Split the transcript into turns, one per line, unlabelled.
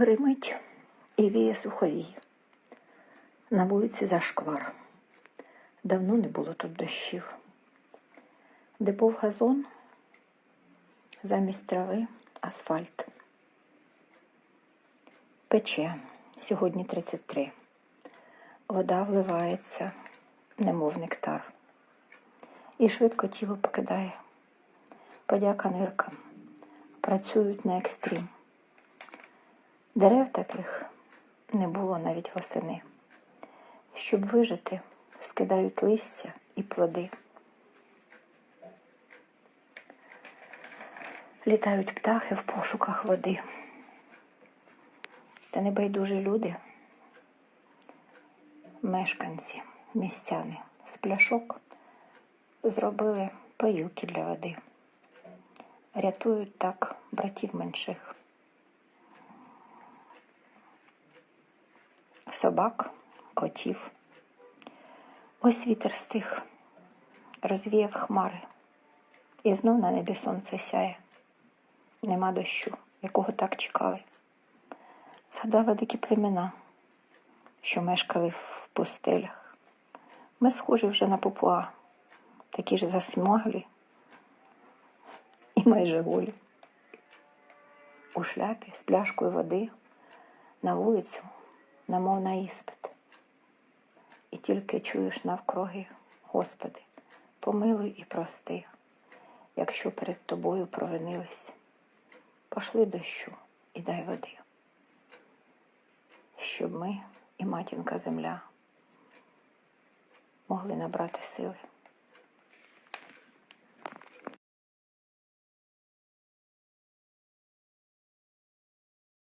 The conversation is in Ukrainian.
Гримить і віє суховій. На вулиці зашквар. Давно не було тут дощів. Де був газон, замість трави асфальт. Пече сьогодні 33. Вода вливається, немов нектар. І швидко тіло покидає. Подяка ниркам. Працюють на екстрім. Дерев таких не було навіть восени. Щоб вижити, скидають листя і плоди. Літають птахи в пошуках води. Та небайдужі люди, мешканці, містяни з пляшок зробили поїлки для води. Рятують так братів менших. Собак, котів. Ось вітер стих, розвіяв хмари, і знов на небі сонце сяє. Нема дощу, якого так чекали. Згадала дикі племена, що мешкали в пустелях. Ми схожі вже на пупуа, такі ж засмаглі і майже голі. У шляпі з пляшкою води на вулицю немов на іспит. І тільки чуєш навкруги, Господи, помилуй і прости, якщо перед тобою провинились, пошли дощу і дай води, щоб ми і матінка земля могли набрати сили.